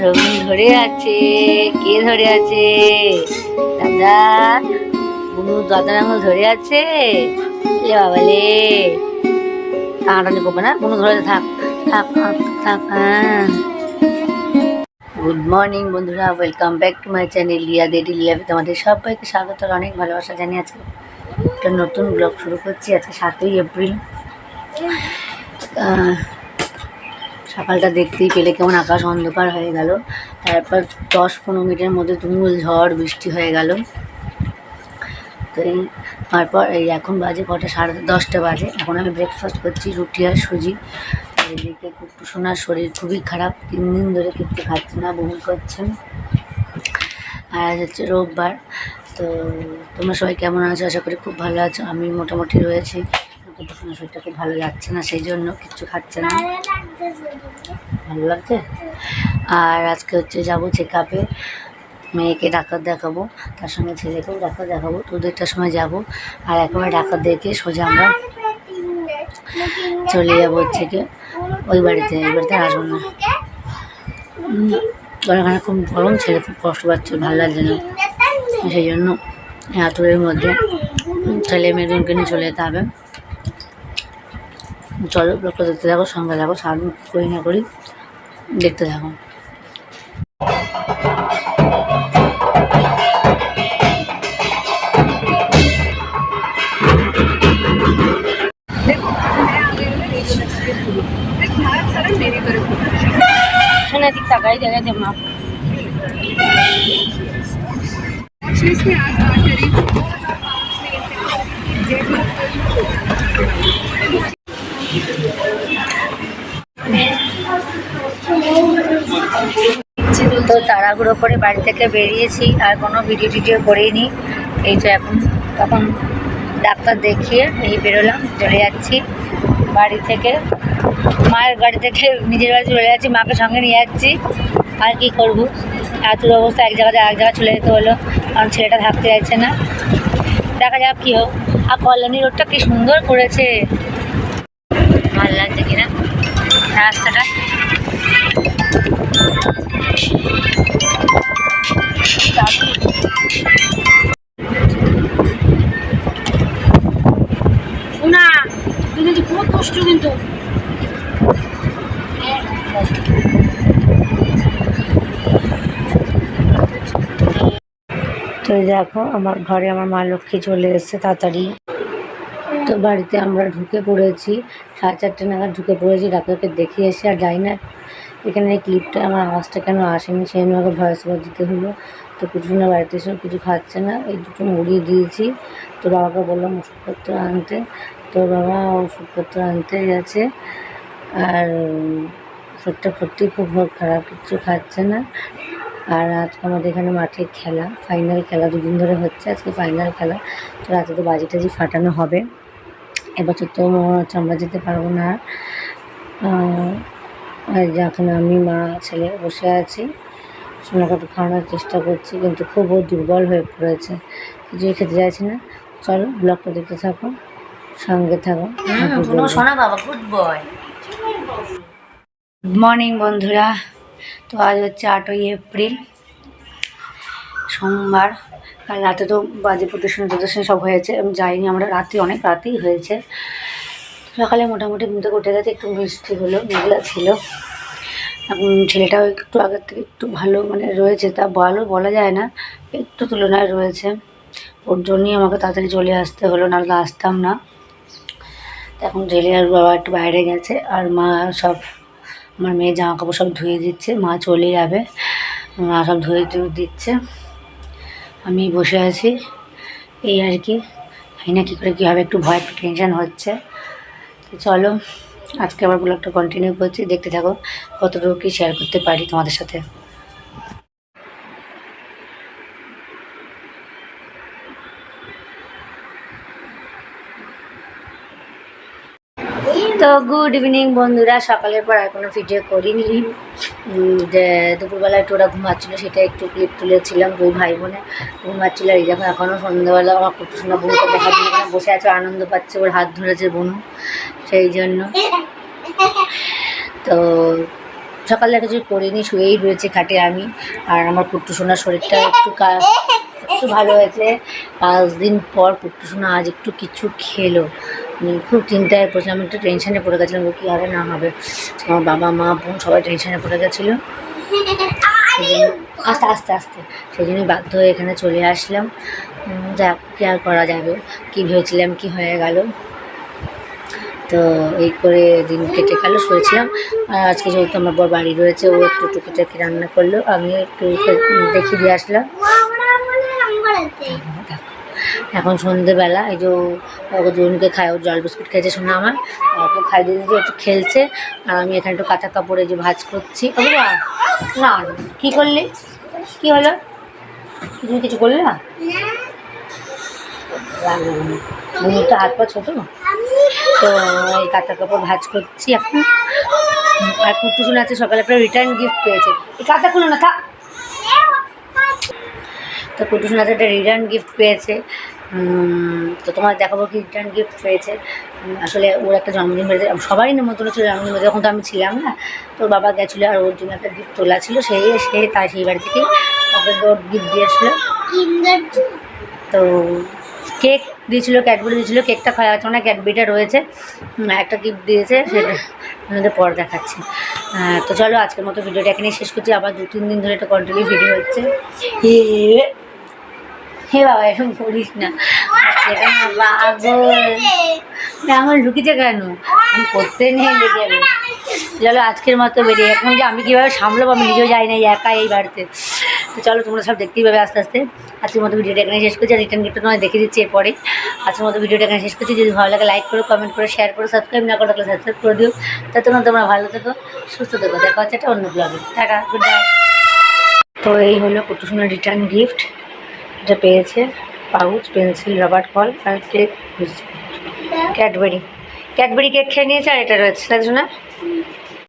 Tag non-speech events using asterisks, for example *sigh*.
ধরুন ধরে আছে কে ধরে আছে? দাদা বুনু দাদার আঙুল ধরে আছে? লে বাবা লে টানাটানি করবে না বুনু ধরে থাক থাক থাক, হ্যাঁ। গুড মর্নিং বন্ধুরা welcome back to my channel লিয়া দেডি লিয়াবে তোমাদের সবাইকে স্বাগত অনেক ভালোবাসা জানি আজকে একটা নতুন ব্লগ শুরু করছি আজকে সাতই এপ্রিল। সকালটা দেখতেই পেলে কেমন আকাশ অন্ধকার হয়ে গেল। তারপর দশ পনেরো মিনিটের মধ্যে তুমুল ঝড়, বৃষ্টি হয়ে গেল। তো এই তারপর এই এখন বাজে কটা, সাড়ে দশটা বাজে। এখন আমি ব্রেকফাস্ট করছি, রুটি আর সুজি। এদিকে কুট্টু সোনার শরীর খুবই খারাপ। তিন দিন ধরে কিছু খাচ্ছে না, বমি করছেন আর আজ হচ্ছে রোববার। তো তোমরা সবাই কেমন আছো? আশা করি খুব ভালো আছো। আমি মোটামুটি রয়েছি। সোনার শরীরটা খুব ভালো যাচ্ছে না সেই জন্য কিচ্ছু খাচ্ছে না। ভালো লাগছে? আর আজকে হচ্ছে যাব চেক আপে মেয়েকে ডাক্তার দেখাবো তার সঙ্গে ছেলেকেও ডাক্তার দেখাবো তো দেড়টার সময় যাব। আর একেবারে ডাক্তার দেখে সোজা আমরা চলে যাব হচ্ছে কি ওই বাড়িতে এই বাড়িতে আসব না। এখানে খুব গরম ছেলে খুব কষ্ট পাচ্ছে ভালো লাগছে না। সেই জন্য আতুরের মধ্যে ছেলে মেয়ে দুজনকে নিয়ে চলে যেতে হবে। চলো লোকটা দেখতে থাকো সঙ্গে থাকো সারাদিন করি না করি দেখতে থাকো। শোনা দিক তাকাই দেখা যে মা। তো তাড়াহুড়ো করে বাড়ি থেকে বেরিয়েছি আর কোনো ভিডিও টিডিও করিনি। এই তো এখন, তখন ডাক্তার দেখিয়ে এই বেরোলাম, চলে যাচ্ছি বাড়ি থেকে। মায়ের বাড়ি থেকে নিজের বাড়ি চলে যাচ্ছি, মাকে সঙ্গে নিয়ে যাচ্ছি। আর কি করব? এত অবস্থা, এক জায়গাতে এক জায়গায় চলে যেতে হলো। কারণ ছেলেটা থাকতে যাচ্ছে না। দেখা যাক কী হোক। আর কল্যাণী রোডটা কি সুন্দর করেছে। ভালো লাগছে কিনা? রাস্তাটা না কিন্তু খুব কষ্ট কিন্তু। তো দেখো, আমার ঘরে আমার মা লক্ষ্মী চলে এসেছে তাড়াতাড়ি। তো বাড়িতে আমরা ঢুকে পড়েছি। সাড়ে চারটে নাগাদ ঢুকে পড়েছি, ডাক্তারকে দেখিয়ে এসে আর যাই না। এখানে এই ক্লিপটা আমার আওয়াজটা কেন আসেনি সেই আমাকে ভয়েস ওভার দিতে হলো। তো কিছু না, বাড়িতে এসেও কিছু খাচ্ছে না। এই দুটো মুড়ি দিয়েছি। তো বাবাকে বললাম ওষুধপত্র আনতে। তো বাবা ওষুধপত্র আনতে গেছে। আর শরীরটা সত্যি খুব খারাপ কিছু খাচ্ছে না। আর আজকে আমাদের এখানে মাঠে খেলা ফাইনাল খেলা, দুদিন ধরে হচ্ছে আজকে ফাইনাল খেলা। তো রাতে তো বাজি টাজি ফাটানো হবে। এবছর তো মনে হচ্ছে আমরা যেতে পারব না। আর। যখন আমি মা ছেলে বসে আছি। সোনাকে একটু খাওয়ানোর চেষ্টা করছি কিন্তু খুব ও দুর্বল হয়ে পড়েছে। কিছুই খেতে চাইছে না। চলো ব্লগটা দেখতে থাকো সঙ্গে থাকো শোনা বাবা গুড বয় গুড মর্নিং বন্ধুরা। তো আজ হচ্ছে আটই এপ্রিল সোমবার। কাল রাতে তো বাজে প্রদর্শনী প্রদর্শনী সব হয়েছে, আমি যাইনি, আমরা রাতে অনেক রাতেই হয়েছে। সকালে মোটামুটি থেকে উঠে গেছে, একটু বৃষ্টি হলো, মেঘলা ছিল। ছেলেটাও একটু আগের থেকে একটু ভালো মানে রয়েছে, তা ভালো বলা যায় না, একটু তুলনায় রয়েছে। ওর জন্যই আমাকে তাড়াতাড়ি চলে আসতে হলো, নাহলে আসতাম না। এখন জেলে আর বাবা একটু বাইরে গেছে, আর মা সব, আমার মেয়ে জামা কাপড় সব ধুয়ে দিচ্ছে, মা চলে যাবে, মা সব ধুয়ে দিচ্ছে। আমি বসে আছি। এই আর কি। জানি না কী করে কী হবে একটু ভয় টেনশন হচ্ছে। তো চলো, আজকে আবার ব্লগটা কন্টিনিউ করছি। দেখতে থাকো, কতটুকু কি শেয়ার করতে পারি তোমাদের সাথে। তো গুড ইভিনিং বন্ধুরা। সকালের পর আর কোনো ভিডিও করিনি। দুপুরবেলা একটু ওরা ঘুমাচ্ছিলো, সেটা একটু ক্লিপ তুলেছিলাম দুই ভাই বোনে ঘুমাচ্ছিল এই যখন এখনও সন্ধ্যাবেলা আমার কুটু শোনা বোনকে দেখা এখানে বসে আছে, আনন্দ পাচ্ছে, ওর হাত ধরেছে বোনু, সেই জন্য। তো সকালে কিছু করিনি, শুয়েই রয়েছে খাটে আমি, আর আমার কুট্টু সোনার শরীরটা একটু একটু ভালো হয়েছে। পাঁচ দিন পর কুট্টু সোনা আজ একটু কিছু খেলো। খুব চিন্তায় পড়েছিলাম আমি একটু টেনশানে পড়ে গেছিলাম যে কী হবে না হবে। আমার বাবা মা বোন সবাই টেনশানে পড়ে গেছিল। *laughs* আস্তে আস্তে আস্তে সেই জন্যই বাধ্য হয়ে এখানে চলে আসলাম। যাক কী আর করা যাবে? কী ভেবেছিলাম কি হয়ে গেল? তো এই করে দিন কেটে গেল শুয়েছিলাম। আর আজকে যেহেতু আমার বর বাড়ি রয়েছে ও একটু টুকিটাকি রান্না করল আমি একটু দেখিয়ে দিয়ে আসলাম। এখন সন্ধেবেলা এই যে ও জনকে খায় ও জল বিস্কুট খেয়েছে শোনা আমার ওকে খাই দিয়ে দিয়েছি, একটু খেলছে আর আমি এখানে একটু কাঁথা কাপড়ে যে ভাজ করছি। না কী করলি? কী হলো? তুমি কিছু করলে না? তো হাত পা ছোটো? তো এই কাঁথা কাপড় ভাজ করছি এখন। আর কুট্টু শুনে আছে সকালে একটা রিটার্ন গিফট পেয়েছে। এই কাঁথা খুলো না থাক। তো কুট্টু শুনে আছে একটা রিটার্ন গিফট পেয়েছে। তো তোমার দেখাবো কি রিটার্ন গিফট পেয়েছে আসলে ওর একটা জন্মদিন বেড়েছে সবারই নেমন্তন্ন ছিল জন্মদিন বেড়েছে তখন তো আমি ছিলাম না তোর বাবা গেছিল আর ওর জন্য একটা গিফট তোলা ছিল সেই সে তার সেই বাড়ি থেকেই ওকে ওর গিফট দিয়েছিলো তো কেক দিয়েছিল ক্যাডবেরি দিয়েছিল কেকটা খাওয়া যাচ্ছে না ক্যাডবেরিটা রয়েছে। একটা গিফট দিয়েছে সেটা পর দেখাচ্ছি। তো চলো আজকের মতো ভিডিওটা এখানে শেষ করছি আবার দু তিন দিন ধরে একটা কন্টিনিউ ভিডিও হচ্ছে। হে বাবা এরকম করিস না। সেটা না, পাগল। না, আমার ঢুকিছে কেন? করতে লেগে যাবে চলো, আজকের মতো বেরিয়ে এখন যে আমি কীভাবে সামলাবো, আমি নিজেও যাই না একা এই বাড়িতে। তো চলো, তোমরা সব দেখতেই পাবে আস্তে আস্তে। আজকের মতো ভিডিওটা এখানে শেষ করছি। আর রিটার্ন গিফটটা তোমায় দেখে দিচ্ছি এরপরে। আজকের মতো ভিডিওটা এখানে শেষ করছি। যদি ভালো লাগে লাইক করো কমেন্ট করো শেয়ার করো সাবস্ক্রাইব না করো, তাহলে সাবস্ক্রাইব করে দিও। তাতে তোমরা ভালো থেকো, সুস্থ থেকো। দেখা হচ্ছে একটা অন্য ব্লগে টাটা গুড নাইট তো এই হলো কুটুসোনার রিটার্ন গিফট এটা পেয়েছে, পাউচ, পেন্সিল রাবার কল আর কেক ক্যাডবেরি ক্যাডবেরি কেক খেয়ে নিয়েছে আর এটা রয়েছে শোনা